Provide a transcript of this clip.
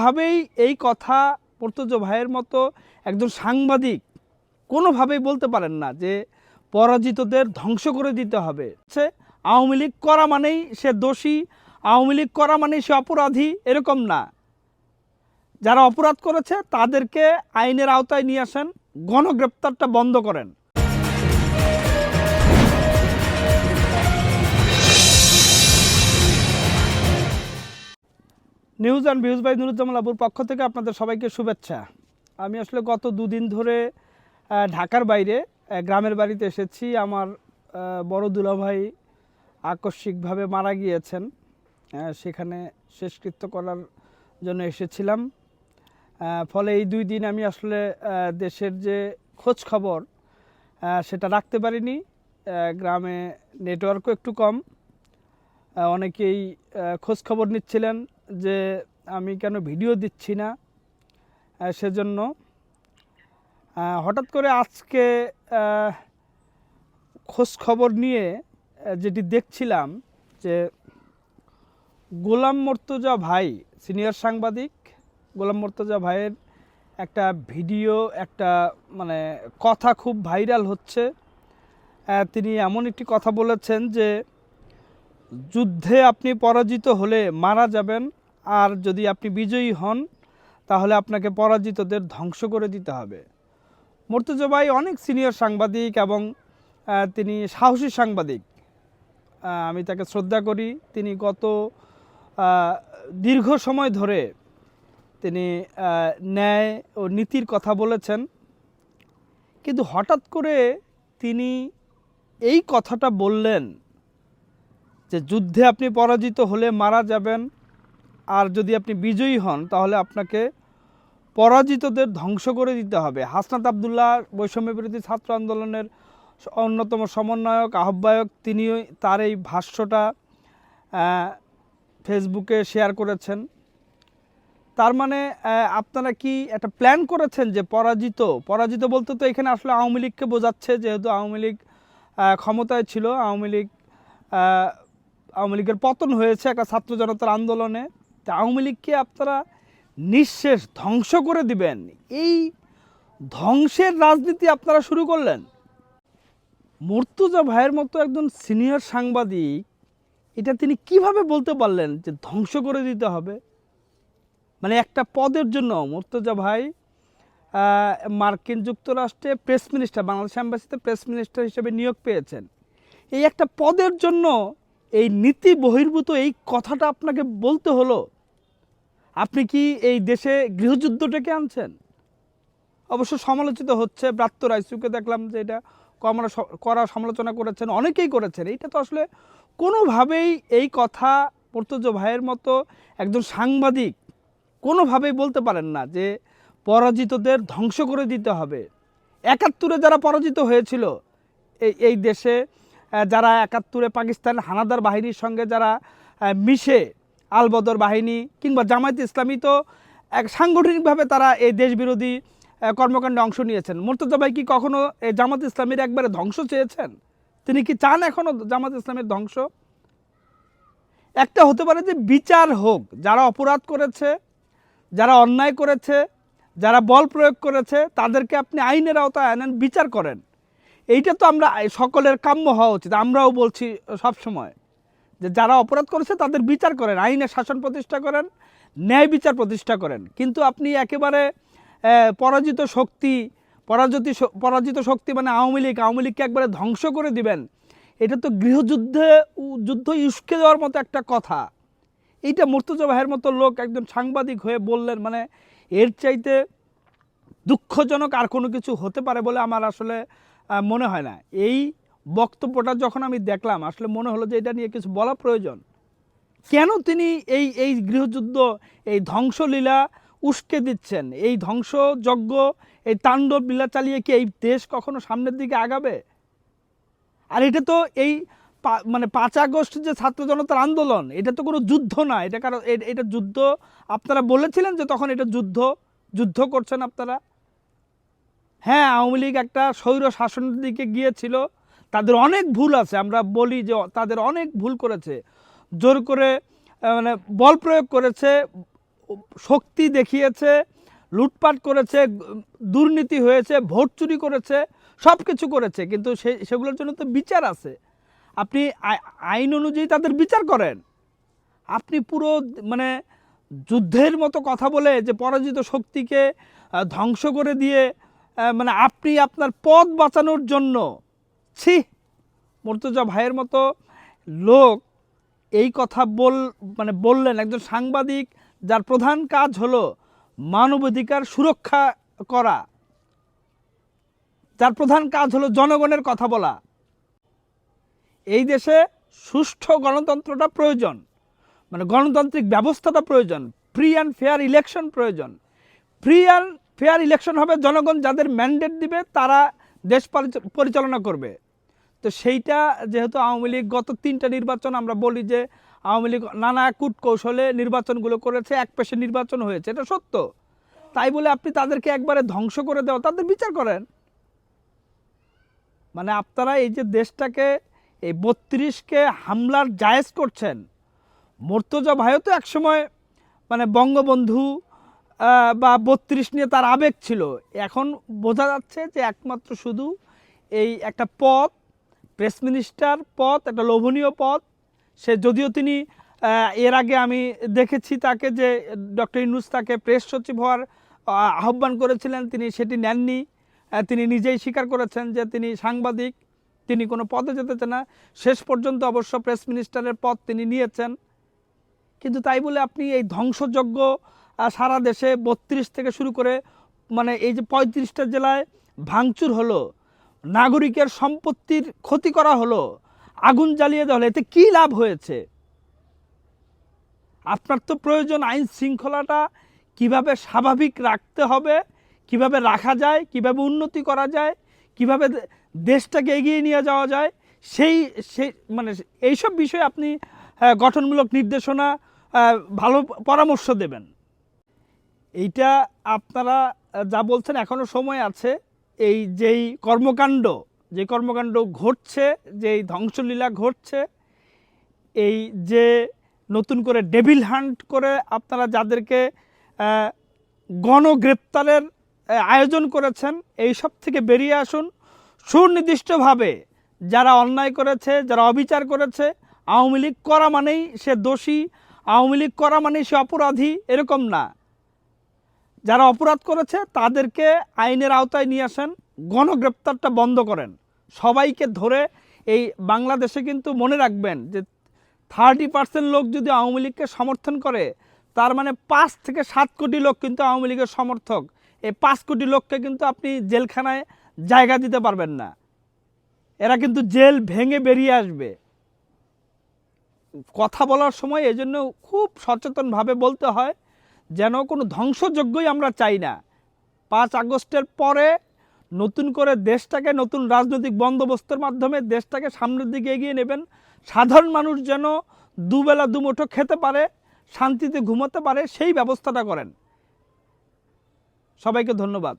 ভাবেই এই কথা পর্তুজ ভাইয়ের মতো একজন সাংবাদিক কোনোভাবেই বলতে পারেন না যে পরাজিতদের ধ্বংস করে দিতে হবে। সে আওয়ামী লীগ করা মানেই সে দোষী, আওয়ামী লীগ করা মানেই সে অপরাধী এরকম না। যারা অপরাধ করেছে তাদেরকে আইনের আওতায় নিয়ে আসেন, গণগ্রেপ্তারটা বন্ধ করেন। News and views by Nuruzzaman আবুর পক্ষ থেকে আপনাদের সবাইকে শুভেচ্ছা। আমি আসলে গত দুদিন ধরে ঢাকার বাইরে গ্রামের বাড়িতে এসেছি। আমার বড় দুলাভাই আকস্মিকভাবে মারা গিয়েছেন। সেখানে শেষকৃত্য করার জন্য এসেছিলাম। ফলে এই দুই দিন আমি আসলে দেশের যে খোঁজ খবর সেটা রাখতে পারিনি। গ্রামে নেটওয়ার্কও একটু কম। অনেকেই আহ, খোঁজ খবর নিচ্ছিলেন। যে আমি কেন ভিডিও দিচ্ছি না সেজন্য হঠাৎ করে আজকে খোঁজ খবর নিয়ে যেটি দেখছিলাম যে গোলাম মর্তজা ভাই, সিনিয়র সাংবাদিক, গোলাম মর্তজা ভাইয়ের একটা ভিডিও, একটা মানে কথা খুব ভাইরাল হচ্ছে। তিনি এমন একটি কথা বলেছেন যে, যুদ্ধে আপনি পরাজিত হলে মারা যাবেন আর যদি আপনি বিজয়ী হন, তাহলে আপনাকে পরাজিতদের ধ্বংস করে দিতে হবে। মর্তুজোবাই অনেক সিনিয়র সাংবাদিক এবং তিনি সাহসী সাংবাদিক। আমি তাকে শ্রদ্ধা করি। তিনি গত দীর্ঘ সময় ধরে তিনি ন্যায় ও নীতির কথা বলেছেন। কিন্তু হঠাৎ করে তিনি এই কথাটা বললেন যে, যুদ্ধে আপনি পরাজিত হলে মারা যাবেন। আর যদি আপনি বিজয়ী হন, তাহলে আপনাকে পরাজিতদের ধ্বংস করে দিতে হবে। হাসনাত আবদুল্লাহ বৈষম্য বিরোধী ছাত্র আন্দোলনের অন্যতম সমন্বয়ক, আহ্বায়ক, তিনিও তার এই ভাষ্যটা ফেসবুকে শেয়ার করেছেন। তার মানে আপনারা কি একটা প্ল্যান করেছেন যে পরাজিত? পরাজিত বলতে তো এখানে আসলে আওয়ামী লীগকে বোঝাচ্ছে, যেহেতু আওয়ামী লীগ ক্ষমতায় ছিল। আওয়ামী লীগ আওয়ামী লীগের পতন হয়েছে একটা ছাত্র জনতার আন্দোলনে। তা আওয়ামী লীগকে আপনারা নিঃশেষ ধ্বংস করে দিবেন। এই ধ্বংসের রাজনীতি আপনারা শুরু করলেন। মর্তুজা ভাইয়ের মতো একজন সিনিয়র সাংবাদিক, এটা তিনি কীভাবে বলতে পারলেন যে ধ্বংস করে দিতে হবে? মানে একটা পদের জন্য মর্তুজা ভাই মার্কিন যুক্তরাষ্ট্রে প্রেস মিনিস্টার, বাংলাদেশ অ্যাম্বাসিতে প্রেস মিনিস্টার হিসেবে নিয়োগ পেয়েছেন। এই একটা পদের জন্য এই নীতি বহির্ভূত এই কথাটা আপনাকে বলতে হলো। আপনি কি এই দেশে গৃহযুদ্ধটাকে আনছেন? অবশ্য সমালোচিত হচ্ছে ব্রাত্য রাইসুকে দেখলাম যে এটা কমরা করা সমালোচনা করেছেন, অনেকেই করেছেন। এইটা তো আসলে কোনোভাবেই এই কথা পর্তুজ ভাইয়ের মতো একজন সাংবাদিক কোনোভাবেই বলতে পারেন না যে পরাজিতদের ধ্বংস করে দিতে হবে। একাত্তরে যারা পরাজিত হয়েছিল এই এই দেশে যারা একাত্তরে পাকিস্তান হানাদার বাহিনীর সঙ্গে যারা মিশে আলবদর বাহিনী কিংবা জামায়াত ইসলামী তো এক সাংগঠনিকভাবে তারা এই দেশবিরোধী কর্মকাণ্ডে অংশ নিয়েছেন। মোর্তজা ভাই কি কখনো এই জামাত ইসলামীর একবারে ধ্বংস চেয়েছেন? তিনি কি চান এখনও জামাত ইসলামের ধ্বংস? একটা হতে পারে যে বিচার হোক, যারা অপরাধ করেছে, যারা অন্যায় করেছে, যারা বল প্রয়োগ করেছে, তাদেরকে আপনি আইনের আওতায় আনেন, বিচার করেন। এইটা তো আমরা সকলের কাম্য হওয়া উচিত, আমরাও বলছি সব সময় যে যারা অপরাধ করেছে তাদের বিচার করেন আইনের শাসন প্রতিষ্ঠা করেন, ন্যায় বিচার প্রতিষ্ঠা করেন। কিন্তু আপনি একেবারে পরাজিত শক্তি, পরাজিত পরাজিত শক্তি মানে আওয়ামী লীগ, আওয়ামী লীগকে একবারে ধ্বংস করে দিবেন, এটা তো গৃহযুদ্ধে যুদ্ধ উস্কে দেওয়ার মতো একটা কথা। এইটা মুর্তজা ভাইয়ের মতো লোক একজন সাংবাদিক হয়ে বললেন মানে এর চাইতে দুঃখজনক আর কোনো কিছু হতে পারে বলে আমার আসলে মনে হয় না। এই বক্তব্যটা যখন আমি দেখলাম, আসলে মনে হলো যে এটা নিয়ে কিছু বলা প্রয়োজন। কেন তিনি এই এই গৃহযুদ্ধ, এই ধ্বংসলীলা উস্কে দিচ্ছেন? এই ধ্বংসযজ্ঞ, এই তাণ্ডব লীলা চালিয়ে কি এই দেশ কখনো সামনের দিকে আগাবে? আর এটা তো এই মানে পাঁচ আগস্ট যে ছাত্র জনতার আন্দোলন, এটা তো কোনো যুদ্ধ না। এটা কারণ এটা যুদ্ধ, আপনারা বলেছিলেন যে তখন এটা যুদ্ধ যুদ্ধ করছেন আপনারা? হ্যাঁ আওয়ামী লীগ একটা স্বৈর শাসনের দিকে গিয়েছিল। তাদের অনেক ভুল আছে, আমরা বলি যে তাদের অনেক ভুল করেছে। জোর করে মানে বল প্রয়োগ করেছে, শক্তি দেখিয়েছে, লুটপাট করেছে, দুর্নীতি হয়েছে, ভোট চুরি করেছে সব কিছু করেছে, কিন্তু সে, সেগুলোর জন্য তো বিচার আছে। আপনি আই- আইন অনুযায়ী তাদের বিচার করেন। আপনি পুরো মানে যুদ্ধের মতো কথা বলে যে পরাজিত শক্তিকে ধ্বংস করে দিয়ে মানে আপনি আপনার পদ বাঁচানোর জন্য ছি, মর্তুজা ভাইয়ের মতো লোক এই কথা বল মানে বললেন। একজন সাংবাদিক যার প্রধান কাজ হলো মানবাধিকার সুরক্ষা করা। যার প্রধান কাজ হলো জনগণের কথা বলা। এই দেশে সুষ্ঠু গণতন্ত্রটা প্রয়োজন। মানে গণতান্ত্রিক ব্যবস্থাটা প্রয়োজন। ফ্রি অ্যান্ড ফেয়ার ইলেকশন প্রয়োজন। ফ্রি অ্যান্ড ফেয়ার ইলেকশন হবে, জনগণ যাদের ম্যান্ডেট দিবে, তারা দেশ পরিচ- পরিচালনা করবে। তো সেইটা যেহেতু আওয়ামী লীগ গত তিনটা নির্বাচন আমরা বলি যে আওয়ামী লীগ নানা কূট কৌশলে নির্বাচনগুলো করেছে, এক পেশে নির্বাচন হয়েছে, এটা সত্য। তাই বলে আপনি তাদেরকে একবারে ধ্বংস করে দেওয়া, তাদের বিচার করেন। মানে আপনারা এই যে দেশটাকে, এই বত্রিশকে হামলার জায়েজ করছেন, মর্তজা ভাইও তো একসময় মানে বঙ্গবন্ধু বা বত্রিশ নিয়ে তার আবেগ ছিল। এখন বোঝা যাচ্ছে যে একমাত্র শুধু এই একটা পদ প্রেস মিনিস্টার পদ, একটা লোভনীয় পদ। সে যদিও তিনি এর আগে আমি দেখেছি তাকে যে ডক্টর ইনুস তাকে প্রেস সচিব হওয়ার আহ্বান করেছিলেন, তিনি সেটি নেননি। তিনি নিজেই স্বীকার করেছেন যে তিনি সাংবাদিক, তিনি কোনো পদে যেতে চান না। শেষ পর্যন্ত অবশ্য প্রেস মিনিস্টারের পদ তিনি নিয়েছেন। কিন্তু তাই বলে আপনি এই ধ্বংসযজ্ঞ সারা দেশে বত্রিশ থেকে শুরু করে মানে এই যে পঁয়ত্রিশটা জেলায় ভাঙচুর হলো নাগরিকের সম্পত্তির ক্ষতি করা হলো, আগুন জ্বালিয়ে দেওয়া হলো, এতে কী লাভ হয়েছে? আপনার তো প্রয়োজন আইন শৃঙ্খলাটা, কীভাবে স্বাভাবিক রাখতে হবে, কীভাবে রাখা যায়, কীভাবে উন্নতি করা যায়, কীভাবে দেশটাকে এগিয়ে নিয়ে যাওয়া যায়, সেই সেই মানে এইসব বিষয়ে আপনি গঠনমূলক নির্দেশনা ভালো পরামর্শ দেবেন। এইটা আপনারা, যা বলছেন এখনও সময় আছে। এই যেই কর্মকাণ্ড, যে কর্মকাণ্ড ঘটছে, যেই ধ্বংসলীলা ঘটছে, এই যে নতুন করে ডেভিল হান্ট করে আপনারা যাদেরকে গণগ্রেপ্তারের আয়োজন করেছেন, এই সব থেকে বেরিয়ে আসুন। সুনির্দিষ্টভাবে যারা অন্যায় করেছে, যারা অবিচার করেছে, আওয়ামী লীগ করা মানেই সে দোষী, আওয়ামী লীগ করা মানেই সে অপরাধী, এরকম না। যারা অপরাধ করেছে, তাদেরকে আইনের আওতায় নিয়ে আসেন, গণগ্রেপ্তারটা বন্ধ করেন। সবাইকে ধরে এই বাংলাদেশে কিন্তু মনে রাখবেন যে থার্টি পার্সেন্ট লোক যদি আওয়ামী লীগকে সমর্থন করে, তার মানে পাঁচ থেকে সাত কোটি লোক কিন্তু আওয়ামী লীগের সমর্থক। এই পাঁচ কোটি লোককে কিন্তু আপনি জেলখানায় জায়গা দিতে পারবেন না। এরা কিন্তু জেল ভেঙে বেরিয়ে আসবে। কথা বলার সময় এজন্য খুব সচেতনভাবে বলতে হয় যেন কোনো ধ্বংসযজ্ঞই আমরা চাই না। পাঁচ আগস্টের পরে নতুন করে দেশটাকে নতুন রাজনৈতিক বন্দোবস্তের মাধ্যমে দেশটাকে সামনের দিকে এগিয়ে নেবেন। সাধারণ মানুষ যেন দুবেলা দুমুঠো খেতে পারে, শান্তিতে ঘুমাতে পারে, সেই ব্যবস্থাটা করেন। সবাইকে ধন্যবাদ।